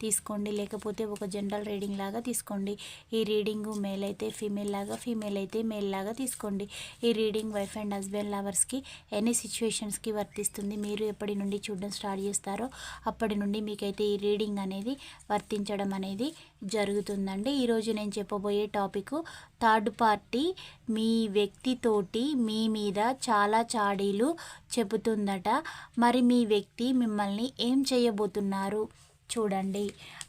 తీసుకోండి. లేకపోతే ఒక జనరల్ రీడింగ్ లాగా తీసుకోండి. ఈ రీడింగ్ మేల్ అయితే ఫీమేల్ లాగా ఫీమేల్ అయితే మేల్ లాగా తీసుకోండి. ఈ రీడింగ్ వైఫ్ అండ్ హస్బెండ్ లవర్స్కి ఎనీ సిచ్యువేషన్స్కి వర్తిస్తుంది. మీరు ఎప్పటి నుండి చూడడం స్టార్ట్ చేస్తారో అప్పటి నుండి మీకైతే ఈ రీడింగ్ అనేది వర్తించడం అనేది జరుగుతుందండి. ఈరోజు నేను చెప్పబోయే టాపిక్ థర్డ్ పార్టీ మీ వ్యక్తితోటి మీ మీద చాలా చాడీలు చెబుతుందట. మరి మీ వ్యక్తి మిమ్మల్ని ఏం చేయబోతున్నారు? చూడండి.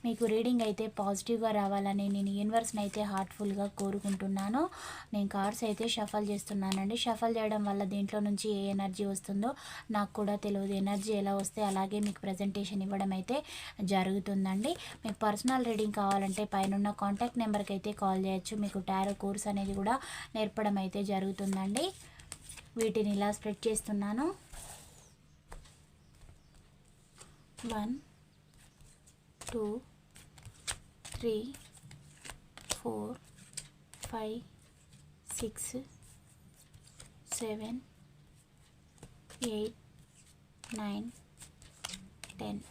మీకు రీడింగ్ అయితే పాజిటివ్గా రావాలని నేను యూనివర్స్ని అయితే హార్ట్ఫుల్గా కోరుకుంటున్నాను. నేను కార్డ్స్ అయితే షఫల్ చేస్తున్నానండి. షఫల్ చేయడం వల్ల దీంట్లో నుంచి ఏ ఎనర్జీ వస్తుందో నాకు కూడా తెలియదు ఎనర్జీ ఎలా వస్తే అలాగే మీకు ప్రజెంటేషన్ ఇవ్వడం అయితే జరుగుతుందండి. మీకు పర్సనల్ రీడింగ్ కావాలంటే పైన కాంటాక్ట్ నెంబర్కి అయితే కాల్ చేయొచ్చు. మీకు టారో కోర్స్ అనేది కూడా నేర్పడం అయితే జరుగుతుందండి. వీటిని ఇలా స్ప్రెడ్ చేస్తున్నాను. One two three four five six seven eight nine ten.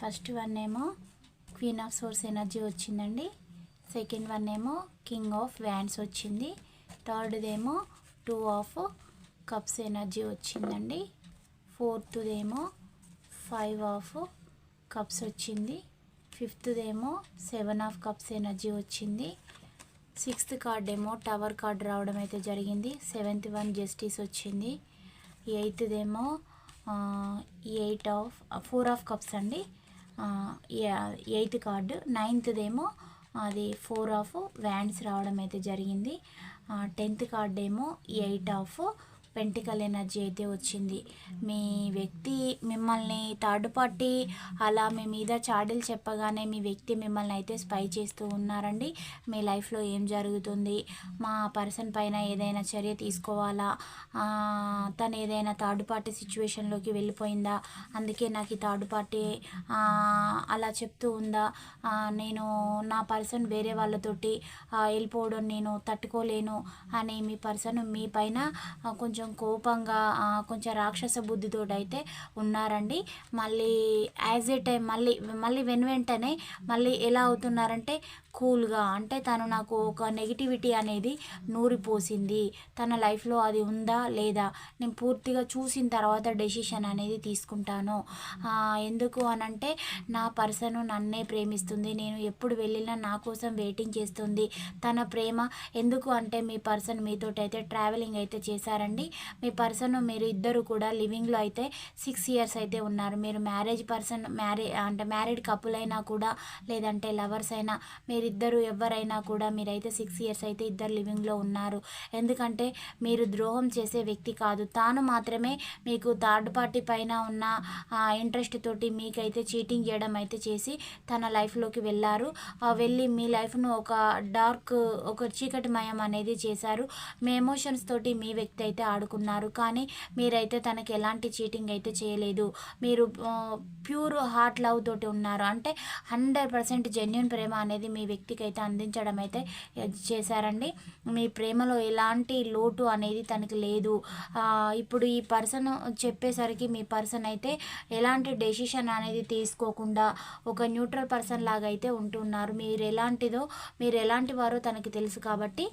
First one ఏమో క్వీన్ ఆఫ్ సోర్స్ ఎనర్జీ వచ్చిందండి. సెకండ్ వన్ ఏమో కింగ్ ఆఫ్ వ్యాండ్స్ వచ్చింది. థర్డ్దేమో టూ ఆఫ్ కప్స్ ఎనర్జీ వచ్చిందండి. ఫోర్త్దేమో ఫైవ్ ఆఫ్ కప్స్ వచ్చింది. ఫిఫ్త్దేమో సెవెన్ ఆఫ్ కప్స్ ఎనర్జీ వచ్చింది. సిక్స్త్ కార్డ్ ఏమో టవర్ కార్డ్ రావడం అయితే జరిగింది. సెవెంత్ వన్ జస్టిస్ వచ్చింది. ఎయిత్దేమో eight of four of cups అండి. Eighth card. నైన్త్దేమో అది ఫోర్ ఆఫ్ వ్యాండ్స్ రావడం అయితే జరిగింది. టెన్త్ కార్డ్ ఏమో ఎయిట్ ఆఫ్ పెంటికల్ ఎనర్జీ అయితే వచ్చింది. మీ వ్యక్తి మిమ్మల్ని థర్డ్ పార్టీ అలా మీ మీద చాడీలు చెప్పగానే మీ వ్యక్తి మిమ్మల్ని అయితే స్పై చేస్తూ ఉన్నారండి. మీ లైఫ్లో ఏం జరుగుతుంది? మా పర్సన్ పైన ఏదైనా చర్య తీసుకోవాలా? తను ఏదైనా థర్డ్ పార్టీ సిచ్యువేషన్లోకి వెళ్ళిపోయిందా? అందుకే నాకు ఈ థర్డ్ పార్టీ అలా చెప్తూ ఉందా? నేను నా పర్సన్ వేరే వాళ్ళతోటి వెళ్ళిపోవడం నేను తట్టుకోలేను అని మీ పర్సన్ మీ పైన కొంచెం కొంచెం కోపంగా కొంచెం రాక్షస బుద్ధితో అయితే ఉన్నారండి. మళ్ళీ యాజ్ ఏ టైం మళ్ళీ మళ్ళీ వెను వెంటనే మళ్ళీ ఎలా అవుతున్నారంటే కూల్గా అంటే తను నాకు ఒక నెగిటివిటీ అనేది నూరిపోసింది. తన లైఫ్లో అది ఉందా లేదా? నేను పూర్తిగా చూసిన తర్వాత డెసిషన్ అనేది తీసుకుంటాను. ఎందుకు అనంటే నా పర్సన్ నన్నే ప్రేమిస్తుంది. నేను ఎప్పుడు వెళ్ళినా నా కోసం వెయిటింగ్ చేస్తుంది. తన ప్రేమ ఎందుకు అంటే మీ పర్సన్ మీతోటి అయితే ట్రావెలింగ్ అయితే చేశారండి. మీ పర్సన్ మీరు ఇద్దరు కూడా లివింగ్లో అయితే సిక్స్ ఇయర్స్ అయితే ఉన్నారు. మీరు మ్యారేజ్ పర్సన్ మ్యారే అంటే మ్యారీడ్ కపుల్ అయినా కూడా లేదంటే లవర్స్ అయినా మీరు మీరిద్దరు ఎవరైనా కూడా మీరైతే సిక్స్ ఇయర్స్ అయితే ఇద్దరు లివింగ్లో ఉన్నారు. ఎందుకంటే మీరు ద్రోహం చేసే వ్యక్తి కాదు. తాను మాత్రమే మీకు థర్డ్ పార్టీ పైన ఉన్న ఇంట్రెస్ట్ తోటి మీకైతే చీటింగ్ చేయడం అయితే చేసి తన లైఫ్లోకి వెళ్ళారు. వెళ్ళి మీ లైఫ్ను ఒక డార్క్ ఒక చీకటిమయం అనేది చేశారు. మీ ఎమోషన్స్ తోటి మీ వ్యక్తి అయితే ఆడుకున్నారు. కానీ మీరైతే తనకి ఎలాంటి చీటింగ్ అయితే చేయలేదు. మీరు ప్యూర్ హార్ట్ లవ్ తోటి ఉన్నారు. అంటే హండ్రెడ్ పర్సెంట్ జెన్యున్ ప్రేమ అనేది మీ వ్యక్తికి అయితే అందించడం అయితే చేశారండి. మీ ప్రేమలో ఎలాంటి లోటు అనేది తనకి లేదు. ఇప్పుడు ఈ పర్సన్ చెప్పేసరికి మీ పర్సన్ అయితే ఎలాంటి డెసిషన్ అనేది తీసుకోకుండా ఒక న్యూట్రల్ పర్సన్ లాగా అయితే ఉంటున్నారు. మీరు ఎలాంటిదో మీరు ఎలాంటి వారో తనకి తెలుసు కాబట్టి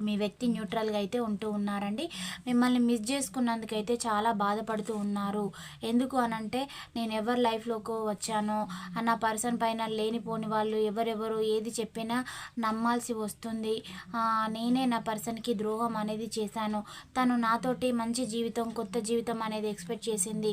మీ వ్యక్తి న్యూట్రల్గా అయితే ఉంటూ ఉన్నారండి. మిమ్మల్ని మిస్ చేసుకున్నందుకైతే చాలా బాధపడుతూ ఉన్నారు. ఎందుకు అనంటే నేను ఎవరి లైఫ్లోకి వచ్చానో అన్న పర్సన్ పైన లేనిపోని వాళ్ళు ఎవరెవరు ఏది చెప్పినా నమ్మాల్సి వస్తుంది. నేనే నా పర్సన్కి ద్రోహం అనేది చేశాను. తను నాతోటి మంచి జీవితం కొత్త జీవితం అనేది ఎక్స్పెక్ట్ చేసింది.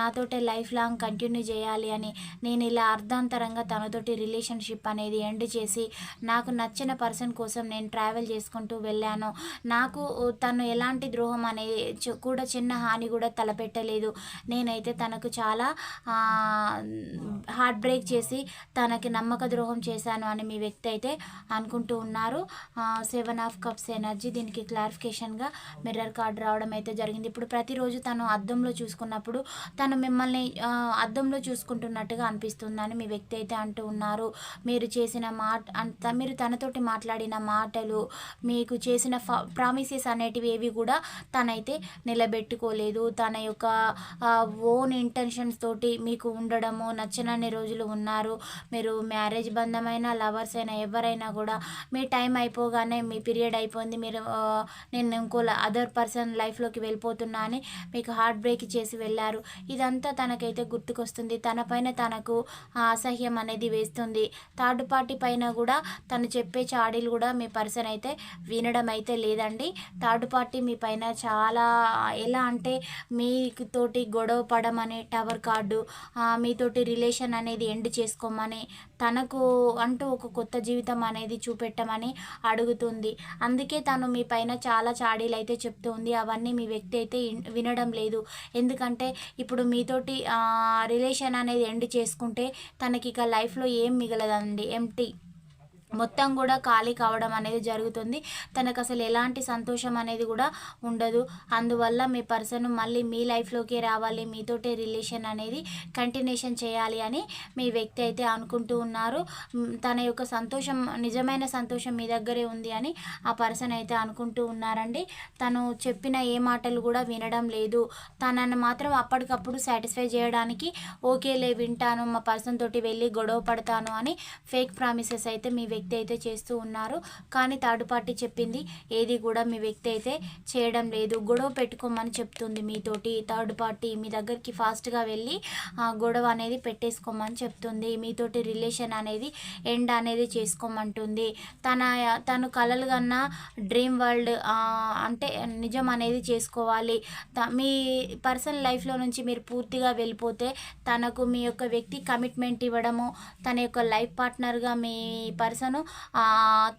నాతోటి లైఫ్ లాంగ్ కంటిన్యూ చేయాలి అని నేను ఇలా అర్ధాంతరంగా తనతోటి రిలేషన్షిప్ అనేది ఎండ్ చేసి నాకు నచ్చిన పర్సన్ కోసం నేను ట్రావెల్ చేసుకుంటూ చేసుకుంటూ వెళ్ళాను నాకు తను ఎలాంటి ద్రోహం అనేది కూడా చిన్న హాని కూడా తలపెట్టలేదు. నేనైతే తనకు చాలా హార్ట్ బ్రేక్ చేసి తనకి నమ్మక ద్రోహం చేశాను అని మీ వ్యక్తి అయితే అనుకుంటూ ఉన్నారు. సెవెన్ ఆఫ్ కప్స్ ఎనర్జీ దీనికి క్లారిఫికేషన్గా మిర్రర్ కార్డ్ రావడం అయితే జరిగింది. ఇప్పుడు ప్రతిరోజు తను అద్దంలో చూసుకున్నప్పుడు తను మిమ్మల్ని అద్దంలో చూసుకుంటున్నట్టుగా అనిపిస్తుందని మీ వ్యక్తి అయితే అంటూ ఉన్నారు. మీరు చేసిన మాట అంత మీరు తనతోటి మాట్లాడిన మాటలు మీకు చేసిన ప్రామిసెస్ అనేటివి ఏవి కూడా తనైతే నిలబెట్టుకోలేదు. తన యొక్క ఓన్ ఇంటెన్షన్స్ తోటి మీకు ఉండడము నచ్చనన్ని రోజులు ఉన్నారు. మీరు మ్యారేజ్ బంధమైన లవర్స్ అయినా ఎవరైనా కూడా మీ టైం అయిపోగానే మీ పీరియడ్ అయిపోయింది మీరు నేను ఇంకో అదర్ పర్సన్ లైఫ్లోకి వెళ్ళిపోతున్నా అని మీకు హార్ట్ బ్రేక్ చేసి వెళ్ళారు. ఇదంతా తనకైతే గుర్తుకొస్తుంది. తన పైన తనకు అసహ్యం అనేది వేస్తుంది. థర్డ్ పార్టీ పైన కూడా తను చెప్పే చాడీలు కూడా మీ పర్సన్ అయితే వినడం అయితే లేదండి. థర్డ్ పార్టీ మీ పైన చాలా ఎలా అంటే మీకు తోటి గొడవ పడమని టవర్ కార్డు మీతోటి రిలేషన్ అనేది ఎండ్ చేసుకోమని తనకు అంటూ ఒక కొత్త జీవితం అనేది చూపెట్టమని అడుగుతుంది. అందుకే తను మీ పైన చాలా చాడీలు అయితే చెప్తుంది అవన్నీ మీ వ్యక్తి అయితే వినడం లేదు. ఎందుకంటే ఇప్పుడు మీతోటి రిలేషన్ అనేది ఎండ్ చేసుకుంటే తనకి ఇక లైఫ్లో ఏం మిగలదండి? ఎంటీ మొత్తం కూడా ఖాళీ కావడం అనేది జరుగుతుంది. తనకు అసలు ఎలాంటి సంతోషం అనేది కూడా ఉండదు. అందువల్ల మీ పర్సన్ మళ్ళీ మీ లైఫ్లోకి రావాలి మీతోటే రిలేషన్ అనేది కంటిన్యూషన్ చేయాలి అని మీ వ్యక్తి అయితే అనుకుంటూ ఉన్నారు. తన యొక్క సంతోషం నిజమైన సంతోషం మీ దగ్గరే ఉంది అని ఆ పర్సన్ అయితే అనుకుంటూ ఉన్నారండి. తను చెప్పిన ఏ మాటలు కూడా వినడం లేదు. తనని మాత్రం అప్పటికప్పుడు సాటిస్ఫై చేయడానికి ఓకేలే వింటాను మా పర్సన్ తోటి వెళ్ళి గొడవ పడతాను అని ఫేక్ ప్రామిసెస్ అయితే మీ వ్యక్తి వ్యక్తి అయితే చేస్తూ ఉన్నారు. కానీ థర్డ్ పార్టీ చెప్పింది ఏది కూడా మీ వ్యక్తి అయితే చేయడం లేదు. గొడవ పెట్టుకోమని చెప్తుంది మీతోటి. థర్డ్ పార్టీ మీ దగ్గరికి ఫాస్ట్గా వెళ్ళి ఆ గొడవ అనేది పెట్టేసుకోమని చెప్తుంది. మీతోటి రిలేషన్ అనేది ఎండ్ అనేది చేసుకోమంటుంది. తన తను కలలు కన్నా డ్రీమ్ వరల్డ్ అంటే నిజం అనేది చేసుకోవాలి. త- మీ పర్సనల్ లైఫ్లో నుంచి మీరు పూర్తిగా వెళ్ళిపోతే తనకు మీ యొక్క వ్యక్తి కమిట్మెంట్ ఇవ్వడము తన యొక్క లైఫ్ పార్ట్నర్గా మీ పర్సన్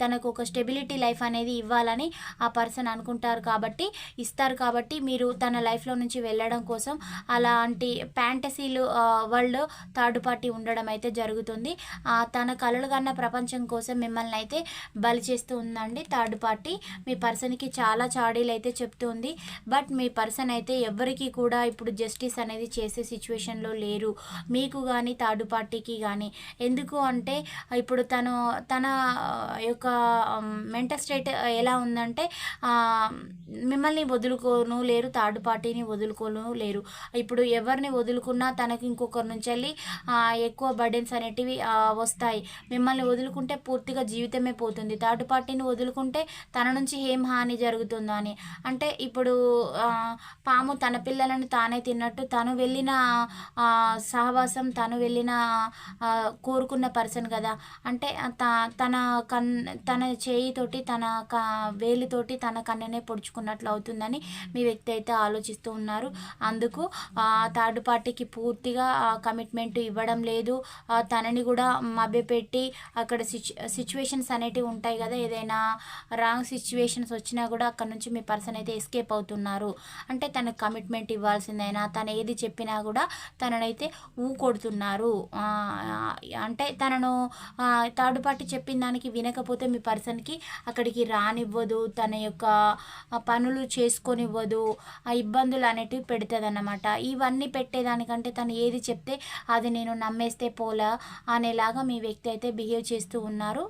తనకు ఒక స్టెబిలిటీ లైఫ్ అనేది ఇవ్వాలని ఆ పర్సన్ అనుకుంటారు కాబట్టి ఇస్తారు కాబట్టి మీరు తన లైఫ్లో నుంచి వెళ్ళడం కోసం అలాంటి ఫ్యాంటసీలు వరల్డ్ థర్డ్ పార్టీ ఉండడం అయితే జరుగుతుంది. తన కలలు కన్న ప్రపంచం కోసం మిమ్మల్ని అయితే బలి చేస్తూ ఉందండి థర్డ్ పార్టీ. మీ పర్సన్కి చాలా చాడీలు అయితే చెప్తుంది బట్ మీ పర్సన్ అయితే ఎవరికి కూడా ఇప్పుడు జస్టిస్ అనేది చేసే సిచ్యువేషన్లో లేరు. మీకు కానీ థర్డ్ పార్టీకి కానీ ఎందుకు అంటే ఇప్పుడు తను తన యొక్క మెంటల్ స్టేట్ ఎలా ఉందంటే మిమ్మల్ని వదులుకోను లేరు థర్డ్ పార్టీని వదులుకోను లేరు. ఇప్పుడు ఎవరిని వదులుకున్నా తనకి ఇంకొకరి నుంచి వెళ్ళి ఎక్కువ బర్డెన్స్ అనేటివి వస్తాయి. మిమ్మల్ని వదులుకుంటే పూర్తిగా జీవితమే పోతుంది. థర్డ్ పార్టీని వదులుకుంటే తన నుంచి ఏం హాని జరుగుతుందో అని. అంటే ఇప్పుడు పాము తన పిల్లలను తానే తిన్నట్టు తను వెళ్ళిన సహవాసం తను వెళ్ళిన కోరుకున్న పర్సన్ కదా. అంటే తా తన కన్ తన చేయితోటి తన క వేలితోటి తన కన్నెనే పొడుచుకున్నట్లు అవుతుందని మీ వ్యక్తి అయితే ఆలోచిస్తూ ఉన్నారు. అందుకు థర్డ్ పార్టీకి పూర్తిగా కమిట్మెంట్ ఇవ్వడం లేదు. తనని కూడా మభ్యపెట్టి అక్కడ సిచు సిచ్యువేషన్స్ అనేటివి ఉంటాయి కదా ఏదైనా రాంగ్ సిచ్యువేషన్స్ వచ్చినా కూడా అక్కడ నుంచి మీ పర్సన్ అయితే ఎస్కేప్ అవుతున్నారు. అంటే తనకు కమిట్మెంట్ ఇవ్వాల్సిందైనా తను ఏది చెప్పినా కూడా తననైతే ఊ కొడుతున్నారు అంటే తనను థర్డ్ పార్టీ చెప్పిన దానికి వినకపోతే మీ పర్సన్కి అక్కడికి రానివ్వదు తన యొక్క పనులు చేసుకొనివ్వదు ఆ ఇబ్బందులు అనేటివి పెడుతుంది అన్నమాట ఇవన్నీ పెట్టేదానికంటే తను ఏది చెప్తే అది నేను నమ్మేస్తే పోలా అనేలాగా మీ వ్యక్తి అయితే బిహేవ్ చేస్తూ ఉన్నారు.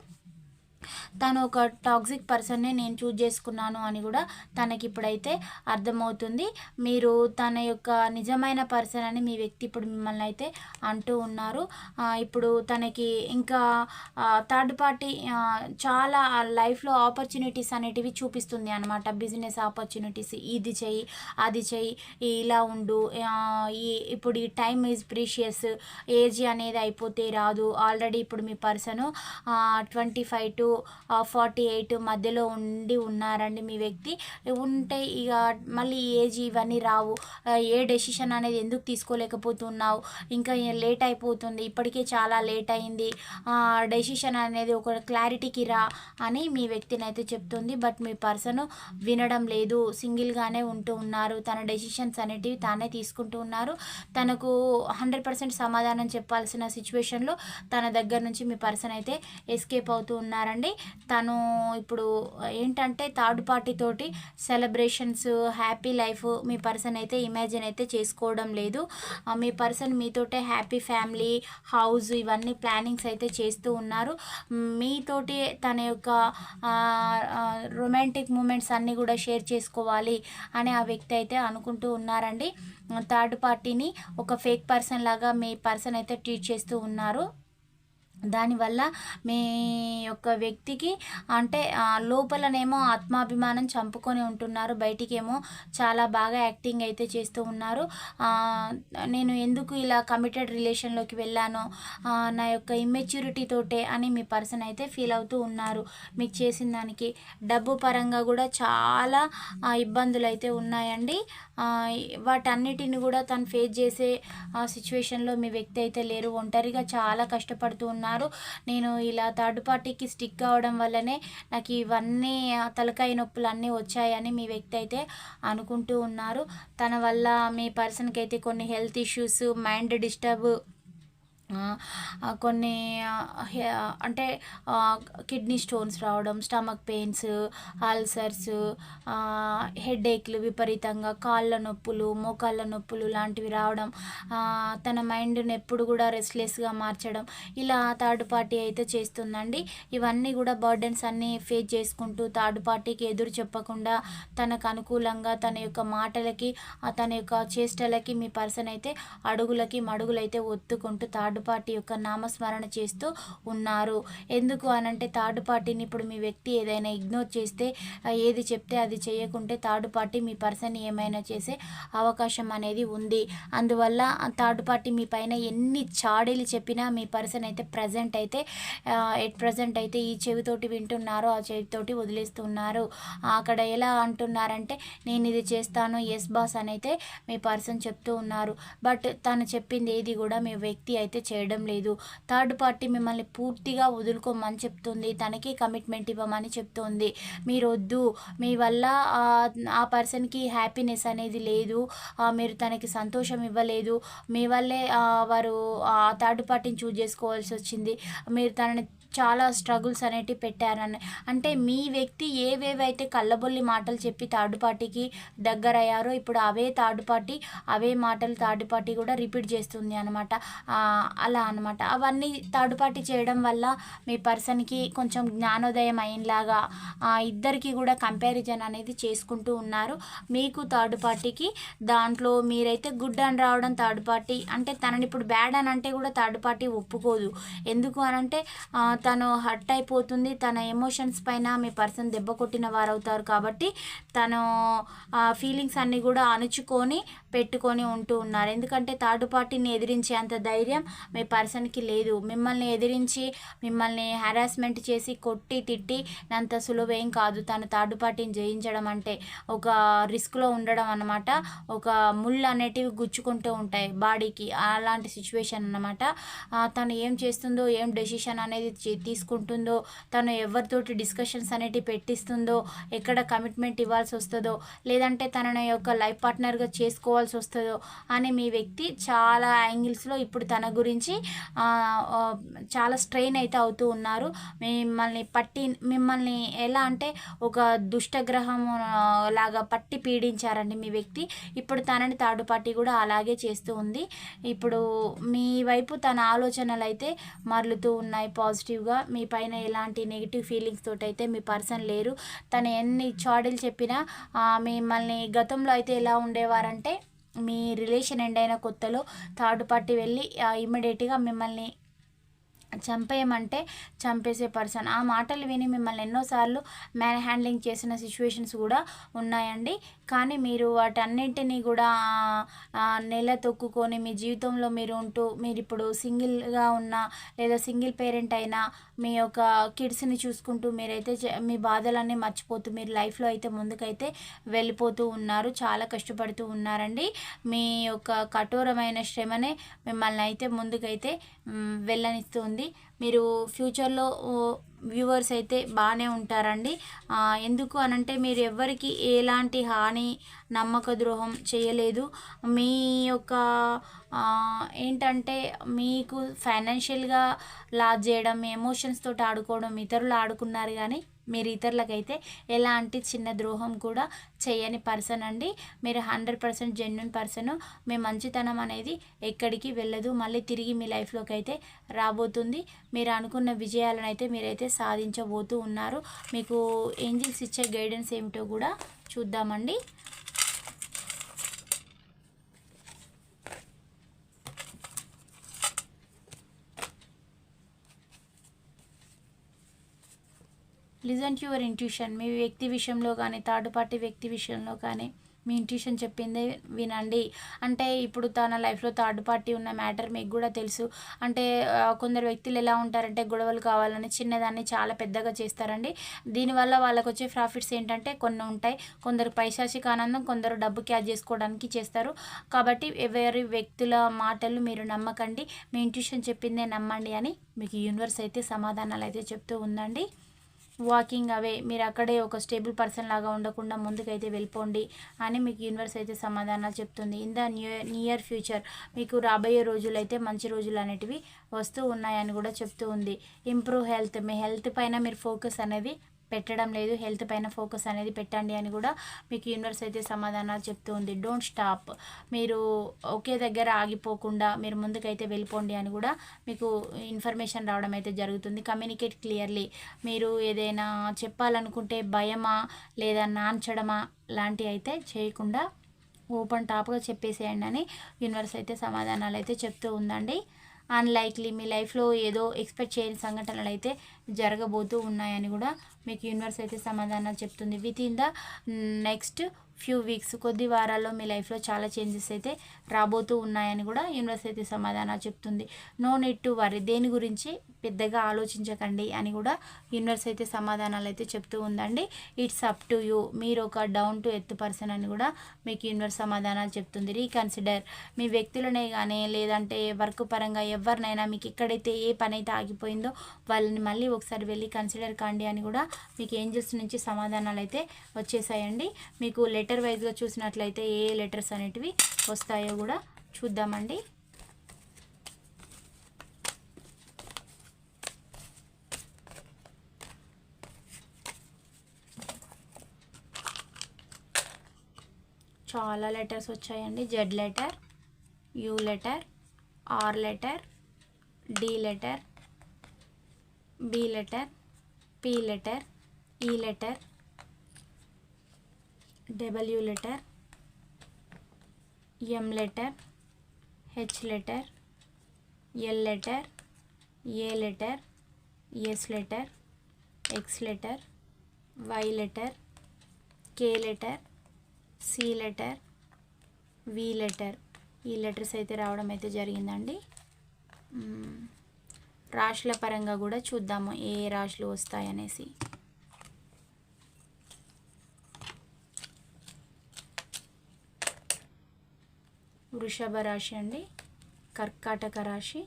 తను ఒక టాక్సిక్ పర్సన్నే నేను చూజ్ చేసుకున్నాను అని కూడా తనకి ఇప్పుడైతే అర్థమవుతుంది. మీరు తన యొక్క నిజమైన పర్సన్ అని మీ వ్యక్తి ఇప్పుడు మిమ్మల్ని అయితే అంటూ ఉన్నారు. ఇప్పుడు తనకి ఇంకా థర్డ్ పార్టీ చాలా లైఫ్లో ఆపర్చునిటీస్ అనేటివి చూపిస్తుంది అనమాట బిజినెస్ ఆపర్చునిటీస్ ఇది చెయ్యి అది చెయ్యి ఇలా ఉండు ఈ ఇప్పుడు ఈ టైం ఈజ్ ప్రీషియస్ ఏజ్ అనేది అయిపోతే రాదు. ఆల్రెడీ ఇప్పుడు మీ person twenty five to forty eight మధ్యలో ఉండి ఉన్నారండి మీ వ్యక్తి. ఉంటే ఇక మళ్ళీ ఏజ్ ఇవన్నీ రావు. ఏ డెసిషన్ అనేది ఎందుకు తీసుకోలేకపోతున్నావు? ఇంకా లేట్ అయిపోతుంది. ఇప్పటికే చాలా లేట్ అయింది. డెసిషన్ అనేది ఒక క్లారిటీకి రా అని మీ వ్యక్తిని అయితే చెప్తుంది. బట్ మీ పర్సన్ వినడం లేదు. సింగిల్గానే ఉంటూ ఉన్నారు. తన డెసిషన్స్ అనేటివి తానే తీసుకుంటూ ఉన్నారు. తనకు హండ్రెడ్ పర్సెంట్ సమాధానం చెప్పాల్సిన సిచ్యువేషన్లో తన దగ్గర నుంచి మీ పర్సన్ అయితే ఎస్కేప్ అవుతూ ఉన్నారండి. తను ఇప్పుడు ఏంటంటే థర్డ్ పార్టీ తోటి సెలబ్రేషన్స్ హ్యాపీ లైఫ్ మీ పర్సన్ అయితే ఇమాజిన్ అయితే చేసుకోవడం లేదు. మీ పర్సన్ మీతోటే హ్యాపీ ఫ్యామిలీ హౌస్ ఇవన్నీ ప్లానింగ్స్ అయితే చేస్తూ ఉన్నారు. మీతోటి తన యొక్క రొమాంటిక్ మూమెంట్స్ అన్నీ కూడా షేర్ చేసుకోవాలి అని ఆ వ్యక్తి అయితే అనుకుంటూ ఉన్నారండి. థర్డ్ పార్టీని ఒక ఫేక్ పర్సన్ లాగా మీ పర్సన్ అయితే ట్రీట్ చేస్తూ ఉన్నారు. దానివల్ల మీ యొక్క వ్యక్తికి అంటే లోపలనేమో ఆత్మాభిమానం చంపుకొని ఉంటున్నారు. బయటికేమో చాలా బాగా యాక్టింగ్ అయితే చేస్తూ ఉన్నారు. నేను ఎందుకు ఇలా కమిటెడ్ రిలేషన్లోకి వెళ్ళాను నా యొక్క ఇమ్మెచ్యూరిటీ తోటే అని మీ పర్సన్ అయితే ఫీల్ అవుతూ ఉన్నారు. మీకు చేసిన దానికి డబ్బు పరంగా కూడా చాలా ఇబ్బందులు అయితే ఉన్నాయండి. వాటన్నిటిని కూడా తను ఫేస్ చేసే సిచ్యువేషన్లో మీ వ్యక్తి అయితే లేరు. ఒంటరిగా చాలా కష్టపడుతూ ఉన్నారు. నేను ఇలా థర్డ్ పార్టీకి స్టిక్ అవ్వడం వల్లనే నాకు ఇవన్నీ తలకాయ నొప్పులు అన్నీ వచ్చాయని మీ వ్యక్తి అయితే అనుకుంటూ ఉన్నారు. తన వల్ల మీ పర్సన్కి అయితే కొన్ని హెల్త్ ఇష్యూస్ మైండ్ డిస్టర్బ్ కొన్ని అంటే కిడ్నీ స్టోన్స్ రావడం స్టమక్ పెయిన్స్ అల్సర్స్ హెడేక్లు విపరీతంగా కాళ్ళ నొప్పులు మోకాళ్ళ నొప్పులు లాంటివి రావడం తన మైండ్ని ఎప్పుడు కూడా రెస్ట్లెస్గా మార్చడం ఇలా థర్డ్ పార్టీ అయితే చేస్తుందండి. ఇవన్నీ కూడా బర్డెన్స్ అన్నీ ఫేస్ చేసుకుంటూ థర్డ్ పార్టీకి ఎదురు చెప్పకుండా తనకు అనుకూలంగా తన యొక్క మాటలకి తన యొక్క చేష్టలకి మీ పర్సన్ అయితే అడుగులకి మడుగులైతే ఒత్తుకుంటూ థర్డ్ పార్టీ యొక్క నామస్మరణ చేస్తూ ఉన్నారు. ఎందుకు అనంటే థర్డ్ పార్టీని ఇప్పుడు మీ వ్యక్తి ఏదైనా ఇగ్నోర్ చేస్తే ఏది చెప్తే అది చేయకుంటే థర్డ్ పార్టీ మీ పర్సన్ ఏమైనా చేసే అవకాశం అనేది ఉంది. అందువల్ల థర్డ్ పార్టీ మీ పైన ఎన్ని చాడీలు చెప్పినా మీ పర్సన్ అయితే ప్రజెంట్ అయితే ఎట్ ప్రజెంట్ అయితే ఈ చెవితోటి వింటున్నారు ఆ చెవితోటి వదిలేస్తున్నారు. అక్కడ ఎలా అంటున్నారంటే నేను ఇది చేస్తాను ఎస్ బాస్ అని అయితే మీ పర్సన్ చెప్తూ ఉన్నారు. బట్ తను చెప్పింది ఏది కూడా మీ వ్యక్తి అయితే చేయడం లేదు. థర్డ్ పార్టీ మిమ్మల్ని పూర్తిగా వదులుకోమని చెప్తుంది. తనకి కమిట్మెంట్ ఇవ్వమని చెప్తుంది. మీరు వద్దు మీ వల్ల ఆ, పర్సన్కి హ్యాపీనెస్ అనేది లేదు. మీరు తనకి సంతోషం ఇవ్వలేదు. మీ వల్లే వారు థర్డ్ పార్టీని చూజ్ చేసుకోవాల్సి వచ్చింది. మీరు తనని చాలా స్ట్రగుల్స్ అనేటివి పెట్టారని అంటే మీ వ్యక్తి ఏవేవైతే కళ్ళబొల్లి మాటలు చెప్పి థర్డ్ పార్టీకి దగ్గర అయ్యారో ఇప్పుడు అవే థర్డ్ పార్టీ అవే మాటలు థర్డ్ పార్టీ కూడా రిపీట్ చేస్తుంది అనమాట అలా అనమాట అవన్నీ థర్డ్ పార్టీ చేయడం వల్ల మీ పర్సన్కి కొంచెం జ్ఞానోదయం అయినలాగా ఇద్దరికి కూడా కంపారిజన్ అనేది చేసుకుంటూ ఉన్నారు. మీకు థర్డ్ పార్టీకి దాంట్లో మీరైతే గుడ్ అని రావడం థర్డ్ పార్టీ అంటే తనని ఇప్పుడు బ్యాడ్ అని అంటే కూడా థర్డ్ పార్టీ ఒప్పుకోదు. ఎందుకు అనంటే తను హర్ట్ అయిపోతుంది. తన ఎమోషన్స్ పైన మీ పర్సన్ దెబ్బ కొట్టిన వారు అవుతారు కాబట్టి తను ఫీలింగ్స్ అన్నీ కూడా అణుచుకొని పెట్టుకొని ఉంటూ ఉన్నారు. ఎందుకంటే థర్డ్ పార్టీని ఎదిరించే అంత ధైర్యం మీ పర్సన్కి లేదు. మిమ్మల్ని ఎదిరించి మిమ్మల్ని హరాస్మెంట్ చేసి కొట్టి తిట్టి అంత సులువేం కాదు. తను థర్డ్ పార్టీని జయించడం అంటే ఒక రిస్క్లో ఉండడం అనమాట ఒక ముళ్ళు అనేటివి గుచ్చుకుంటూ ఉంటాయి బాడీకి. అలాంటి సిచ్యువేషన్ అనమాట తను ఏం చేస్తుందో ఏం డెసిషన్ అనేది చే- తీసుకుంటుందో తను ఎవరితోటి డిస్కషన్స్ అనేటివి పెట్టిస్తుందో ఎక్కడ కమిట్మెంట్ ఇవ్వాల్సి వస్తుందో లేదంటే తనని యొక్క లైఫ్ పార్ట్నర్గా చేసుకోవాల్సి వస్తుందో అని మీ వ్యక్తి చాలా యాంగిల్స్లో ఇప్పుడు తన గురించి చాలా స్ట్రెయిన్ అయితే అవుతూ ఉన్నారు. మిమ్మల్ని పట్టి మిమ్మల్ని ఎలా అంటే ఒక దుష్టగ్రహం లాగా పట్టి పీడించారండి మీ వ్యక్తి. ఇప్పుడు తనని థర్డ్ పార్టీ కూడా అలాగే చేస్తూ ఉంది. ఇప్పుడు మీ వైపు తన ఆలోచనలు అయితే మరలుతూ ఉన్నాయి పాజిటివ్ పాజిటివ్గా మీ పైన ఎలాంటి నెగిటివ్ ఫీలింగ్స్ తోటి అయితే మీ పర్సన్ లేరు. తను ఎన్ని చాడీలు చెప్పినా మిమ్మల్ని గతంలో అయితే ఎలా ఉండేవారంటే మీ రిలేషన్ ఎండ్ అయిన కొత్తలో థర్డ్ పార్టీ వెళ్ళి ఇమ్మీడియట్గా మిమ్మల్ని చంపేయమంటే చంపేసే పర్సన్ ఆ మాటలు విని మిమ్మల్ని ఎన్నోసార్లు మ్యాన్ హ్యాండ్లింగ్ చేసిన సిచ్యువేషన్స్ కూడా ఉన్నాయండి. కానీ మీరు వాటన్నింటినీ కూడా నెల తొక్కుకొని మీ జీవితంలో మీరు ఉంటూ మీరు ఇప్పుడు సింగిల్గా ఉన్న లేదా సింగిల్ పేరెంట్ అయినా మీ యొక్క కిడ్స్ని చూసుకుంటూ మీరైతే చే- మీ బాధలన్నీ మర్చిపోతూ మీరు లైఫ్లో అయితే ముందుకైతే వెళ్ళిపోతూ ఉన్నారు చాలా కష్టపడుతూ ఉన్నారండి. మీ యొక్క కఠోరమైన శ్రమనే మిమ్మల్ని అయితే ముందుకైతే వెళ్ళనిస్తుంది. మీరు ఫ్యూచర్లో వ్యూవర్స్ అయితే బాగానే ఉంటారండి. ఎందుకు అనంటే మీరు ఎవ్వరికి ఎలాంటి హాని నమ్మక ద్రోహం చేయలేదు. మీ యొక్క ఏంటంటే మీకు ఫైనాన్షియల్గా లాస్ చేయడం ఎమోషన్స్ తోటి ఆడుకోవడం ఇతరులు ఆడుకున్నారు కానీ మీరు ఇతరులకైతే ఎలాంటి చిన్న ద్రోహం కూడా చేయని పర్సన్ అండి. మీరు హండ్రెడ్ పర్సెంట్ జెన్యున్ పర్సన్. మీ మంచితనం అనేది ఎక్కడికి వెళ్ళదు. మళ్ళీ తిరిగి మీ లైఫ్లోకి అయితే రాబోతుంది. మీరు అనుకున్న విజయాలను అయితే మీరైతే సాధించబోతూ ఉన్నారు. మీకు ఏంజిల్స్ ఇచ్చే గైడెన్స్ ఏమిటో కూడా చూద్దామండి. Listen to your intuition. మీ వ్యక్తి విషయంలో కానీ థర్డ్ పార్టీ వ్యక్తి విషయంలో కానీ మీ ఇంట్యూషన్ చెప్పిందే వినండి. అంటే ఇప్పుడు తన లైఫ్లో థర్డ్ పార్టీ ఉన్న మ్యాటర్ మీకు కూడా తెలుసు. అంటే కొందరు వ్యక్తులు ఎలా ఉంటారంటే గొడవలు కావాలని చిన్నదాన్ని చాలా పెద్దగా చేస్తారండి. దీనివల్ల వాళ్ళకు వచ్చే ప్రాఫిట్స్ ఏంటంటే కొన్ని ఉంటాయి. కొందరు పైశాచిక ఆనందం కొందరు డబ్బు క్యాచ్ చేసుకోవడానికి చేస్తారు. కాబట్టి ఎవరి వ్యక్తుల మాటలు మీరు నమ్మకండి. మీ ఇంట్యూషన్ చెప్పిందే నమ్మండి అని మీకు యూనివర్స్ అయితే సమాధానాలు అయితే చెప్తూ ఉందండి. Walking away. మీరు అక్కడే ఒక స్టేబుల్ పర్సన్ లాగా ఉండకుండా ముందుకైతే వెళ్ళిపోండి అని మీకు యూనివర్స్ అయితే సమాధానాలు చెప్తుంది. In the near near future మీకు రాబోయే రోజులు అయితే మంచి రోజులు అనేటివి వస్తూ ఉన్నాయని కూడా చెప్తూ ఉంది. ఇంప్రూవ్ హెల్త్ మీ హెల్త్ పైన మీరు ఫోకస్ అనేది పెట్టడం లేదు హెల్త్ పైన ఫోకస్ అనేది పెట్టండి అని కూడా మీకు యూనివర్స్ అయితే సమాధానాలు చెప్తూ ఉంది. Don't stop. మీరు ఒకే దగ్గర ఆగిపోకుండా మీరు ముందుకైతే వెళ్ళిపోండి అని కూడా మీకు ఇన్ఫర్మేషన్ రావడం అయితే జరుగుతుంది. Communicate clearly. మీరు ఏదైనా చెప్పాలనుకుంటే భయమా లేదా నాంచడమా లాంటివి అయితే చేయకుండా ఓపెన్ టాప్గా చెప్పేసేయండి అని యూనివర్స్ అయితే సమాధానాలు అయితే చెప్తూ ఉందండి. అన్లైక్లీ మీ లైఫ్లో ఏదో ఎక్స్పెక్ట్ చేయని సంఘటనలు అయితే జరగబోతూ ఉన్నాయని కూడా మీకు యూనివర్స్ అయితే సమాధానాలు చెప్తుంది. Within the next few weeks కొద్ది వారాల్లో మీ లైఫ్లో చాలా చేంజెస్ అయితే రాబోతూ ఉన్నాయని కూడా యూనివర్స్ అయితే చెప్తుంది. నో నెట్ టు వరి దేని గురించి పెద్దగా ఆలోచించకండి అని కూడా యూనివర్స్ అయితే సమాధానాలు అయితే చెప్తూ ఉందండి. ఇట్స్ అప్ టు యూ మీరు ఒక డౌన్ టు ఎత్ పర్సన్ అని కూడా మీకు యూనివర్స్ సమాధానాలు చెప్తుంది. రీకన్సిడర్ మీ వ్యక్తులనే కానీ లేదంటే వర్క్ పరంగా ఎవరినైనా మీకు ఎక్కడైతే ఏ పని అయితే ఆగిపోయిందో వాళ్ళని మళ్ళీ ఒకసారి వెళ్ళి కన్సిడర్ కాండి అని కూడా మీకు ఏంజల్స్ నుంచి సమాధానాలు అయితే వచ్చేసాయండి. మీకు లెటర్ వైజ్గా చూసినట్లయితే ఏ లెటర్స్ అనేటివి వస్తాయో కూడా చూద్దామండి. చాలా లెటర్స్ వచ్చాయండి. Z letter U letter R letter D letter B letter P letter E letter W letter M letter H letter L letter A letter S letter X letter Y letter K letter C letter V letter ఈ letters అయితే రావడం అయితే జరిగిందండి. రాశుల పరంగా కూడా చూద్దాము ఏ ఏ రాశులు వస్తాయనేసి. వృషభ రాశి అండి. కర్కాటక రాశి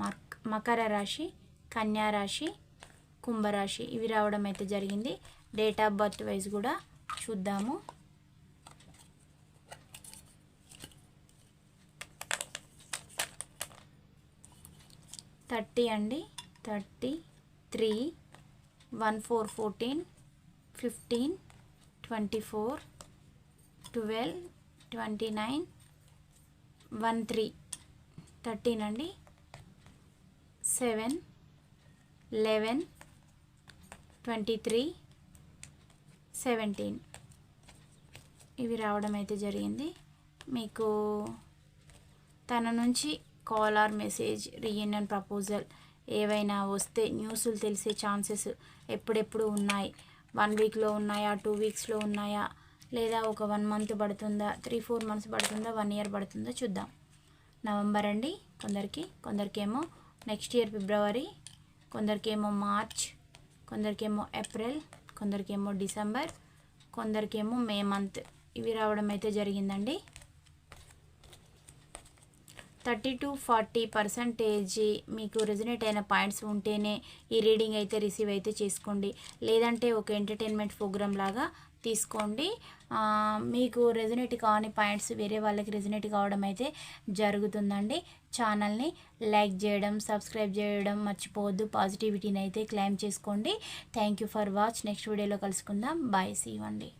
మక్ మకర రాశి కన్యా రాశి కుంభరాశి ఇవి రావడం అయితే జరిగింది. డేట్ ఆఫ్ బర్త్ వైజ్ కూడా చూద్దాము. థర్టీ అండి. Thirty three one four fourteen fifteen twenty four twelve twenty nine one three. Thirteen అండి. Seven. Eleven. Twenty three. Seventeen. ఇవి రావడం అయితే జరిగింది. మీకు తన నుంచి call or message reunion proposal ఏవైనా వస్తే న్యూస్లు తెలిసే ఛాన్సెస్ ఎప్పుడెప్పుడు ఉన్నాయి? వన్ వీక్లో ఉన్నాయా? టూ వీక్స్లో ఉన్నాయా? లేదా ఒక వన్ మంత్ పడుతుందా త్రీ ఫోర్ మంత్స్ పడుతుందా వన్ ఇయర్ పడుతుందా చూద్దాం. నవంబర్ అండి కొందరికి కొందరికేమో నెక్స్ట్ ఇయర్ ఫిబ్రవరి కొందరికేమో మార్చ్ కొందరికేమో ఏప్రిల్ కొందరికేమో డిసెంబర్ కొందరికేమో మే మంత్ ఇవి రావడం అయితే జరిగిందండి. థర్టీ టు ఫార్టీ పర్సంటేజ్ మీకు రెజినేట్ అయిన పాయింట్స్ ఉంటేనే ఈ రీడింగ్ అయితే రిసీవ్ అయితే చేసుకోండి. లేదంటే ఒక ఎంటర్టైన్మెంట్ ప్రోగ్రామ్ లాగా తీసుకోండి. మీకు రెజినేట్ కావని పాయింట్స్ వేరే వాళ్ళకి రెజినేట్ కావడం అయితే జరుగుతుందండి. ఛానల్ని లైక్ చేయడం సబ్స్క్రైబ్ చేయడం మర్చిపోవద్దు. పాజిటివిటీని అయితే క్లైమ్ చేసుకోండి. Thank you for watch next వీడియోలో కలుసుకుందాం. బాయ్ సీ అండి.